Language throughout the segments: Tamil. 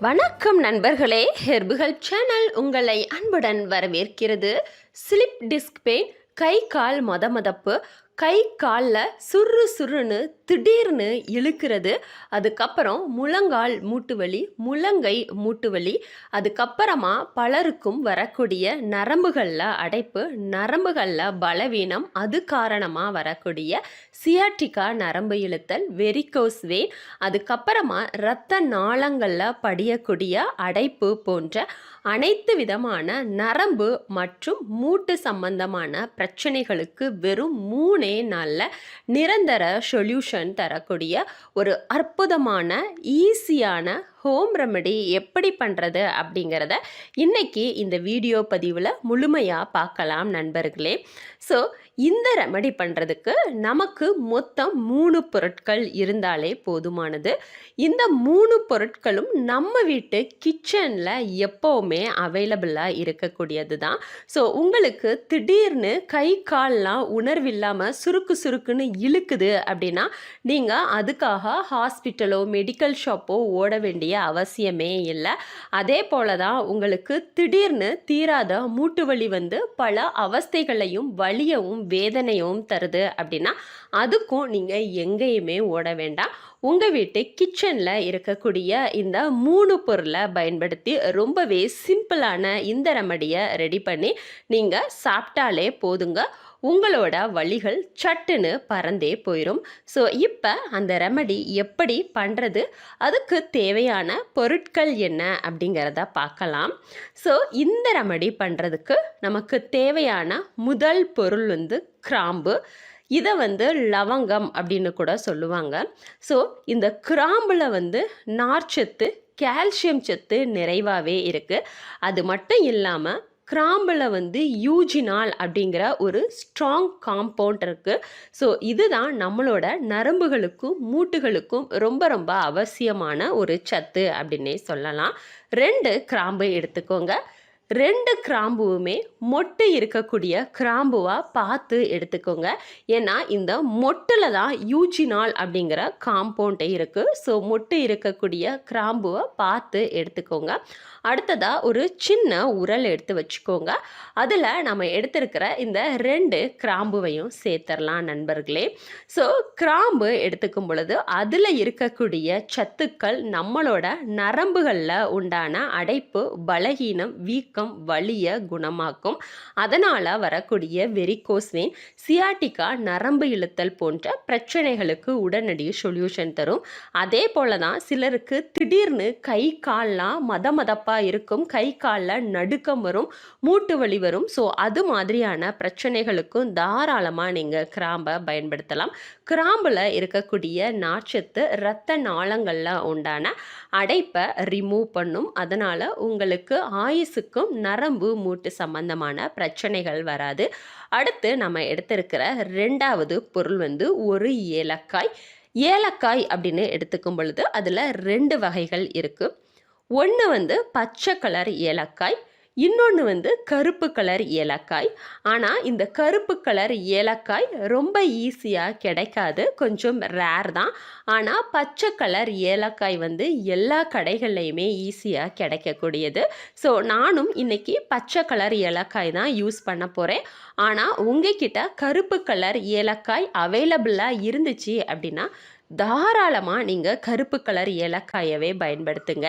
வணக்கம் நண்பர்களே. ஹெர்புகள் சேனல் உங்களை அன்புடன் வரவேற்கிறது. ஸ்லிப் டிஸ்க் பெயின் கை கால் மொத மதப்பு கை காலில் சுரு சுருன்னு திடீர்னு இழுக்கிறது அதுக்கப்புறம் முழங்கால் மூட்டுவலி முழங்கை மூட்டு வலி அதுக்கப்புறமா பலருக்கும் வரக்கூடிய நரம்புகளில் அடைப்பு நரம்புகளில் பலவீனம் அது காரணமாக வரக்கூடிய சியாட்டிகா நரம்பு இழுத்தல் வெரிகோஸ் வெயின் அதுக்கப்புறமா இரத்த நாளங்களில் படியக்கூடிய அடைப்பு போன்ற அனைத்து விதமான நரம்பு மற்றும் மூட்டு சம்பந்தமான பிரச்சனைகளுக்கு வெறும் மூணே நாளில் நிரந்தர சொல்யூஷன் தரக்கூடிய ஒரு அற்புதமான ஈஸியான ஹோம் ரெமெடி எப்படி பண்ணுறது அப்படிங்கிறத இன்னைக்கு இந்த வீடியோ பதிவில் முழுமையாக பார்க்கலாம் நண்பர்களே. ஸோ இந்த ரெமெடி பண்ணுறதுக்கு நமக்கு மொத்தம் மூணு பொருட்கள் இருந்தாலே போதுமானது. இந்த மூணு பொருட்களும் நம்ம வீட்டு கிச்சனில் எப்போவுமே அவைலபிளாக இருக்கக்கூடியது தான் ஸோ உங்களுக்கு திடீர்னு கை கால்லாம் உணர்வில்லாமல் சுருக்கு சுருக்குன்னு இழுக்குது அப்படின்னா நீங்கள் அதுக்காக ஹாஸ்பிட்டலோ மெடிக்கல் ஷாப்போ ஓட வேண்டிய அவசியமே இல்லை. அதே போல தான் உங்களுக்கு திடீர்னு தீராத மூட்டு வலி வந்து பல அவஸ்தைகளையும் வலியவும் வேதனையும் தருது அப்படின்னா அதுக்கும் நீங்கள் எங்கேயுமே ஓட வேண்டாம். உங்கள் வீட்டு கிச்சனில் இருக்கக்கூடிய இந்த மூணு பொருளை பயன்படுத்தி ரொம்பவே சிம்பிளான இந்த ரெமடியை ரெடி பண்ணி நீங்கள் சாப்பிட்டாலே போதுங்க. உங்களோட வழிகள் சட்டுன்னு பறந்தே போயிடும் ஸோ இப்போ அந்த ரெமடி எப்படி பண்ணுறது அதுக்கு தேவையான பொருட்கள் என்ன அப்படிங்கிறத பார்க்கலாம். ஸோ இந்த ரெமடி பண்ணுறதுக்கு நமக்கு தேவையான முதல் பொருள் வந்து கிராம்பு. இதை வந்து லவங்கம் அப்படின்னு கூட சொல்லுவாங்க. ஸோ இந்த கிராம்பில் வந்து நார்ச்சத்து கால்சியம் சத்து நிறைவாகவே இருக்குது அது மட்டும் இல்லாமல் கிராம்பில் வந்து யூஜினால் அப்படிங்கிற ஒரு ஸ்ட்ராங் காம்பவுண்ட் இருக்குது ஸோ இதுதான் நம்மளோட நரம்புகளுக்கும் மூட்டுகளுக்கும் ரொம்ப ரொம்ப அவசியமான ஒரு சத்து அப்படின்னே சொல்லலாம். ரெண்டு கிராம்பு எடுத்துக்கோங்க. ரெண்டு கிராம்புவுமே மொட்டு இருக்கக்கூடிய கிராம்புவாக பார்த்து எடுத்துக்கோங்க. ஏன்னா இந்த மொட்டில் தான் யூஜினால் அப்படிங்கிற காம்பவுண்டே இருக்குது ஸோ மொட்டு இருக்கக்கூடிய கிராம்புவை பார்த்து எடுத்துக்கோங்க. அடுத்ததாக ஒரு சின்ன உரல் எடுத்து வச்சுக்கோங்க. அதில் நம்ம எடுத்திருக்கிற இந்த ரெண்டு கிராம்புவையும் சேர்த்துடலாம் நண்பர்களே. ஸோ கிராம்பு எடுத்துக்கும் பொழுது அதில் இருக்கக்கூடிய சத்துக்கள் நம்மளோட நரம்புகளில் உண்டான அடைப்பு பலகீனம் வீக்கம் வீக்கம் வலியை குணமாக்கும். அதனால் வரக்கூடிய வெரிகோஸ் வெயின் சியாட்டிக்கா நரம்பு இழுத்தல் போன்ற பிரச்சனைகளுக்கு உடனடி சொல்யூஷன் தரும். அதே போல தான் சிலருக்கு திடீர்னு கை கால்லாம் மத மதப்பாக இருக்கும் கை காலில் நடுக்கம் வரும் மூட்டு வலி வரும். ஸோ அது மாதிரியான பிரச்சனைகளுக்கும் தாராளமாக நீங்கள் கிராம்பை பயன்படுத்தலாம். கிராம்பில் இருக்கக்கூடிய நாச்சத்து இரத்த நாளங்களில் உண்டான அடைப்பை ரிமூவ் பண்ணும். அதனால் உங்களுக்கு ஆயுசுக்கும் நரம்பு மூட்டு சம்பந்தமான பிரச்சனைகள் வராது. அடுத்து நம்ம எடுத்திருக்கிற ரெண்டாவது பொருள் வந்து ஒரு ஏலக்காய். ஏலக்காய் அப்படின்னு எடுத்துக்கும் பொழுது அதில் ரெண்டு வகைகள் இருக்குது ஒன்று வந்து பச்சை கலர் ஏலக்காய் இன்னொன்று வந்து கருப்பு கலர் ஏலக்காய். ஆனால் இந்த கருப்பு கலர் ஏலக்காய் ரொம்ப ஈஸியாக கிடைக்காது. கொஞ்சம் ரேர் தான். ஆனால் பச்சை கலர் ஏலக்காய் வந்து எல்லா கடைகள்லையுமே ஈஸியாக கிடைக்கக்கூடியது. ஸோ நானும் இன்றைக்கி பச்சை கலர் ஏலக்காய் தான் யூஸ் பண்ண போகிறேன் ஆனால் உங்ககிட்ட கருப்பு கலர் ஏலக்காய் அவைலபிளாக இருந்துச்சு அப்படின்னா தாராளமாக நீங்கள் கருப்பு கலர் ஏலக்காயவே பயன்படுத்துங்க.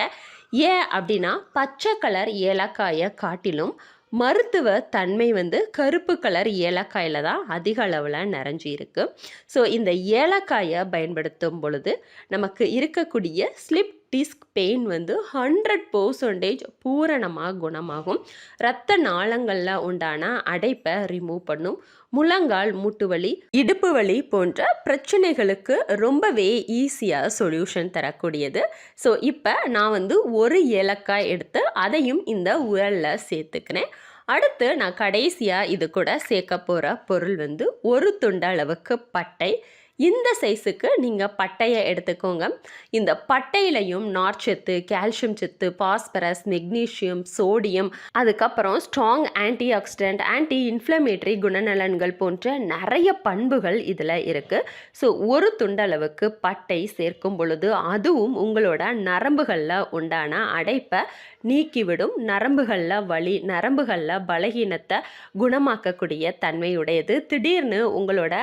ஏன் அப்படின்னா பச்சை கலர் ஏலக்காயை காட்டிலும் மருத்துவ தன்மை வந்து கருப்பு கலர் ஏலக்காயில் தான் அதிக அளவில் நிறைஞ்சி இருக்குது ஸோ இந்த ஏலக்காயை பயன்படுத்தும் பொழுது நமக்கு இருக்கக்கூடிய ஸ்லிப் டிஸ்க் பெயின் வந்து ஹண்ட்ரட் பர்சன்டேஜ் பூரணமாக குணமாகும். இரத்த நாளங்களில் உண்டான அடைப்பை ரிமூவ் பண்ணும். முழங்கால் மூட்டு வலி இடுப்பு வலி போன்ற பிரச்சனைகளுக்கு ரொம்பவே ஈஸியாக சொல்யூஷன் தரக்கூடியது. ஸோ இப்போ நான் வந்து ஒரு ஏலக்காய் எடுத்து அதையும் இந்த உரலில் சேர்த்துக்கிறேன். அடுத்து நான் கடைசியாக இது கூட சேர்க்க போகிற பொருள் வந்து ஒரு துண்டு அளவுக்கு பட்டை. இந்த சைஸுக்கு நீங்கள் பட்டையை எடுத்துக்கோங்க. இந்த பட்டையிலையும் நார்ச்சத்து கால்சியம் சத்து பாஸ்பரஸ் மெக்னீஷியம் சோடியம் அதுக்கப்புறம் strong antioxidant anti inflammatory குணநலன்கள் போன்ற நிறைய பண்புகள் இதில் இருக்குது ஸோ ஒரு துண்டளவுக்கு பட்டை சேர்க்கும் பொழுது அதுவும் உங்களோட நரம்புகளில் உண்டான அடைப்பை நீக்கிவிடும். நரம்புகளில் வலி நரம்புகளில் பலகீனத்தை குணமாக்கக்கூடிய தன்மையுடையது. திடீர்னு உங்களோட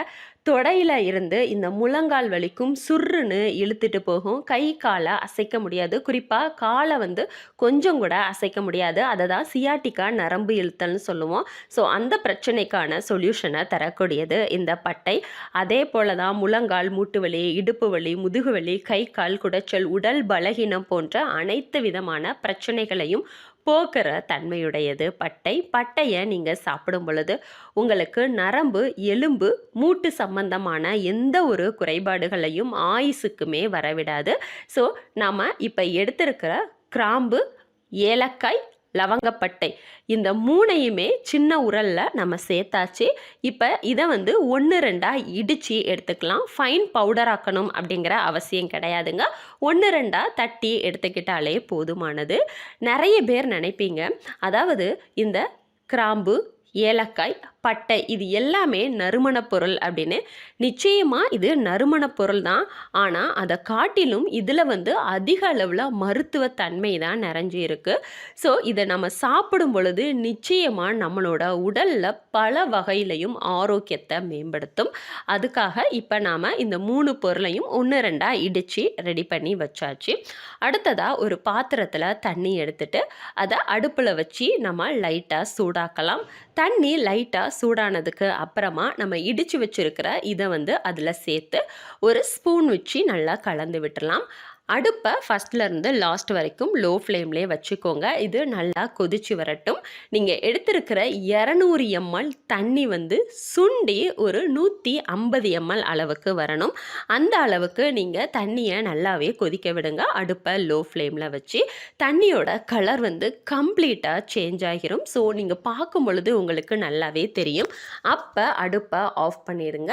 தொடையில் இருந்து இந்த முழங்கால் வலிக்கும் சுருன்னு இழுத்துட்டு போகும். கை காலை அசைக்க முடியாது. குறிப்பாக காலை வந்து கொஞ்சம் கூட அசைக்க முடியாது. அதை தான் சியாட்டிக்கா நரம்பு இழுத்தல்னு சொல்லுவோம். ஸோ அந்த பிரச்சனைக்கான சொல்யூஷனை தரக்கூடியது இந்த பட்டை. அதே போல தான் முழங்கால் மூட்டு வலி இடுப்பு வலி முதுகு வலி கை கால் குடைச்சல் உடல் பலகீனம் போன்ற அனைத்து விதமான பிரச்சனைகளையும் போக்குற தன்மையுடையது. பட்டை பட்டையை நீங்கள் சாப்பிடும் பொழுது உங்களுக்கு நரம்பு எலும்பு மூட்டு சம்பந்தமான எந்த ஒரு குறைபாடுகளையும் ஆயுசுக்குமே வரவிடாது. ஸோ நாம் இப்போ எடுத்திருக்கிற கிராம்பு ஏலக்காய் லவங்கப்பட்டை. இந்த மூணையுமே சின்ன உரலில் நம்ம சேர்த்தாச்சு. இப்போ இதை வந்து ஒன்று ரெண்டாக இடித்து எடுத்துக்கலாம். ஃபைன் பவுடர் ஆக்கணும் அப்படிங்கிற அவசியம் கிடையாதுங்க. ஒன்று ரெண்டாக தட்டி எடுத்துக்கிட்டாலே போதுமானது. நிறைய பேர் நினைப்பீங்க. அதாவது இந்த கிராம்பு ஏலக்காய் பட்டை இது எல்லாமே நறுமணப் பொருள் அப்படின்னு. நிச்சயமாக இது நறுமணப் பொருள் தான். ஆனால் அதை காட்டிலும் இதில் வந்து அதிக அளவில் மருத்துவ தன்மை தான் நிறைஞ்சி இருக்குது ஸோ இதை நம்ம சாப்பிடும் பொழுது நிச்சயமாக நம்மளோட உடலில் பல வகையிலையும் ஆரோக்கியத்தை மேம்படுத்தும். அதுக்காக இப்போ நாம் இந்த மூணு பொருளையும் ஒன்று ரெண்டாக இடித்து ரெடி பண்ணி வச்சாச்சு. அடுத்ததாக ஒரு பாத்திரத்தில் தண்ணி எடுத்துட்டு அதை அடுப்பில் வச்சு நம்ம லைட்டாக சூடாக்கலாம். தண்ணி லைட்டாக சூடானதுக்கு அப்புறமா நம்ம இடித்து வச்சுருக்கிற இதை வந்து அதில் சேர்த்து ஒரு ஸ்பூன் வச்சு நல்லா கலந்து விட்டுடலாம் அடுப்பை ஃபஸ்ட்லேருந்து லாஸ்ட் வரைக்கும் லோ ஃப்ளேம்லேயே வச்சுக்கோங்க. இது நல்லா கொதிச்சு வரட்டும். நீங்கள் எடுத்திருக்கிற இரநூறு எம்எல் தண்ணி வந்து சுண்டி ஒரு நூற்றி ஐம்பது எம்எல் அளவுக்கு வரணும். அந்த அளவுக்கு நீங்கள் தண்ணியை நல்லாவே கொதிக்க விடுங்க. அடுப்பை லோ ஃப்ளேமில் வச்சு தண்ணியோட கலர் வந்து கம்ப்ளீட்டாக சேஞ்ச் ஆகிரும். ஸோ நீங்கள் பார்க்கும் பொழுது உங்களுக்கு நல்லாவே தெரியும். அப்போ அடுப்பை ஆஃப் பண்ணிடுங்க.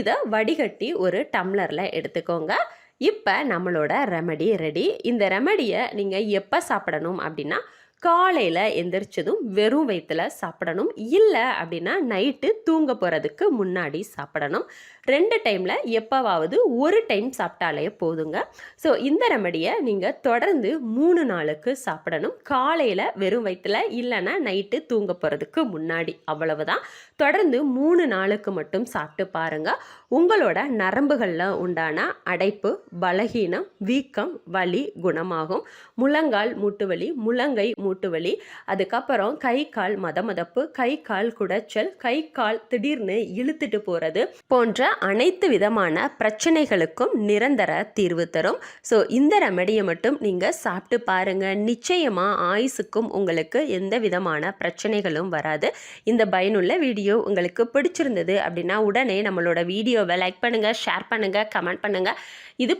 இதை வடிகட்டி ஒரு டம்ளரில் எடுத்துக்கோங்க. இப்போ நம்மளோட ரெமடி ரெடி இந்த ரெமடியை நீங்கள் எப்போ சாப்பிடணும் அப்படின்னா காலையில் எந்திரிச்சதும் வெறும் வயிற்றில் சாப்பிடணும். இல்லை அப்படின்னா நைட்டு தூங்க போகிறதுக்கு முன்னாடி சாப்பிடணும். ரெண்டு டைமில் எப்போவாவது ஒரு டைம் சாப்பிட்டாலே போதுங்க. ஸோ இந்த ரெமடியை நீங்கள் தொடர்ந்து மூணு நாளுக்கு சாப்பிடணும். காலையில் வெறும் வயிற்றில் இல்லைன்னா நைட்டு தூங்க போகிறதுக்கு முன்னாடி. அவ்வளவுதான். தொடர்ந்து மூணு நாளுக்கு மட்டும் சாப்பிட்டு பாருங்கள் உங்களோட நரம்புகளில் உண்டான அடைப்பு பலகீனம் வீக்கம் வலி குணமாகும். முழங்கால் மூட்டு வலி முழங்கை மூட்டு வலி அதுக்கப்புறம் கை கால் மதமதப்பு கை கால் குடைச்சல் கை கால் திடீர்னு இழுத்துட்டு போகிறது போன்ற அனைத்து விதமான பிரச்சனைகளுக்கும் நிரந்தர தீர்வு தரும். ஸோ இந்த ரெமடியை மட்டும் நீங்கள் சாப்பிட்டு பாருங்கள் நிச்சயமாக ஆயுசுக்கும் உங்களுக்கு எந்த விதமான பிரச்சனைகளும் வராது. இந்த பயனுள்ள வீடியோ உங்களுக்கு பிடிச்சிருந்தது அப்படின்னா உடனே நம்மளோட வீடியோவை லைக் பண்ணுங்கள் ஷேர் பண்ணுங்கள் கமெண்ட் பண்ணுங்கள் இது